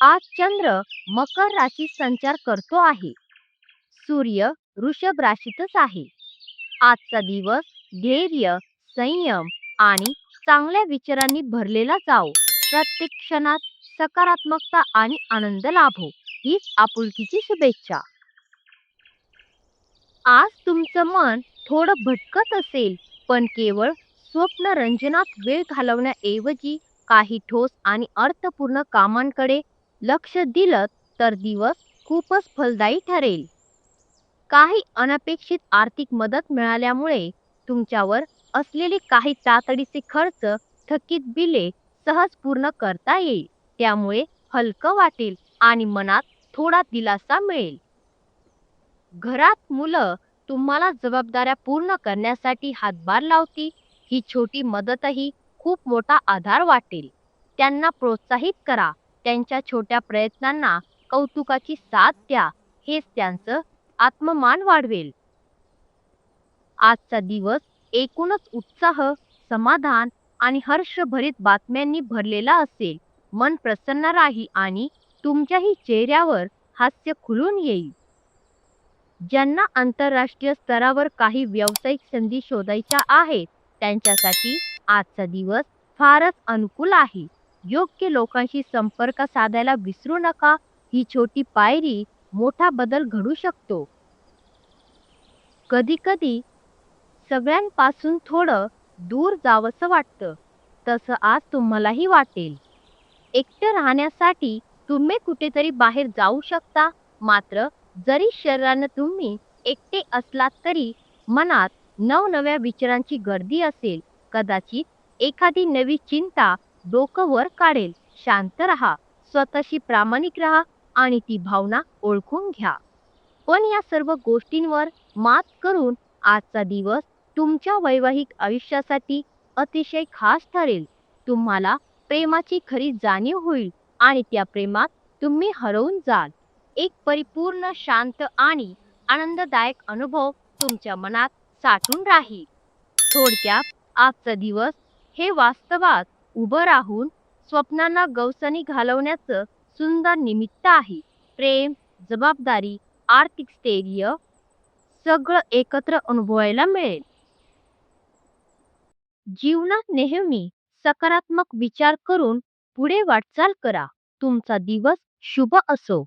आज चंद्र मकर राशीत संचार करतो आहे. सूर्य वृषभ राशीतच आहे. आजचा दिवस धैर्य संयम आणि चांगल्या विचारांनी भरलेला जाओ प्रत्येक क्षणात सकारात्मकता आणि आनंद लाभो हीच आपुलकीची शुभेच्छा. आज तुमचं मन थोडं भटकत असेल पण केवळ स्वप्न रंजनात वेळ घालवण्याऐवजी काही ठोस आणि अर्थपूर्ण कामांकडे लक्ष दिलं तर दिवस खूपच फलदायी ठरेल. काही अनपेक्षित आर्थिक मदत मिळाल्यामुळे तुमच्यावर असलेले काही तातडीचे खर्च थकीत बिले सहज पूर्ण करता येईल. त्यामुळे हलकं वाटेल आणि मनात थोडा दिलासा मिळेल. घरात मुलं तुम्हाला जबाबदाऱ्या पूर्ण करण्यासाठी हातभार लावती ही छोटी मदतही खूप मोठा आधार वाटेल. त्यांना प्रोत्साहित करा. त्यांच्या छोट्या प्रयत्नांना कौतुकाची साथ द्या हेच त्यांचं आत्ममान वाढवेल. आजचा दिवस एकूणच उत्साह समाधान आणि हर्षभरीत बातम्यांनी भरलेला असेल. मन प्रसन्न राहील आणि तुमच्याही चेहऱ्यावर हास्य खुलून येईल. ज्यांना आंतरराष्ट्रीय स्तरावर काही व्यावसायिक संधी शोधायच्या आहेत त्यांच्यासाठी आजचा दिवस फारच अनुकूल आहे. योग्य लोकांशी संपर्क साधायला विसरू नका. ही छोटी पायरी मोठा बदल घडू शकतो. कधी कधी सगळ्यांपासून थोडं दूर जावंसं वाटतं. तसं आज तुम्हालाही वाटेल. एकटं राहण्यासाठी तुम्ही कुठेतरी बाहेर जाऊ शकता. मात्र जरी शरीरानं तुम्ही एकटे असलात तरी मनात नवनव्या विचारांची गर्दी असेल. कदाचित एखादी नवी चिंता डोकं वर काढेल. शांत राहा. स्वतःशी प्रामाणिक राहा आणि ती भावना ओळखून घ्या. पण या सर्व गोष्टींवर मात करून आजचा दिवस तुमच्या वैवाहिक आयुष्यासाठी अतिशय खास ठरेल. तुम्हाला प्रेमाची खरी जाणीव होईल आणि त्या प्रेमात तुम्ही हरवून जाल. एक परिपूर्ण शांत आणि आनंददायक अनुभव तुमच्या मनात साठून राहील. थोडक्यात आजचा दिवस हे वास्तवात उभं राहून स्वप्नांना गवसणी घालवण्याचं सुंदर निमित्त आहे. प्रेम जबाबदारी आर्थिक स्थैर्य सगळं एकत्र अनुभवायला मिळेल. जीवनात नेहमी सकारात्मक विचार करून पुढे वाटचाल करा. तुमचा दिवस शुभ असो.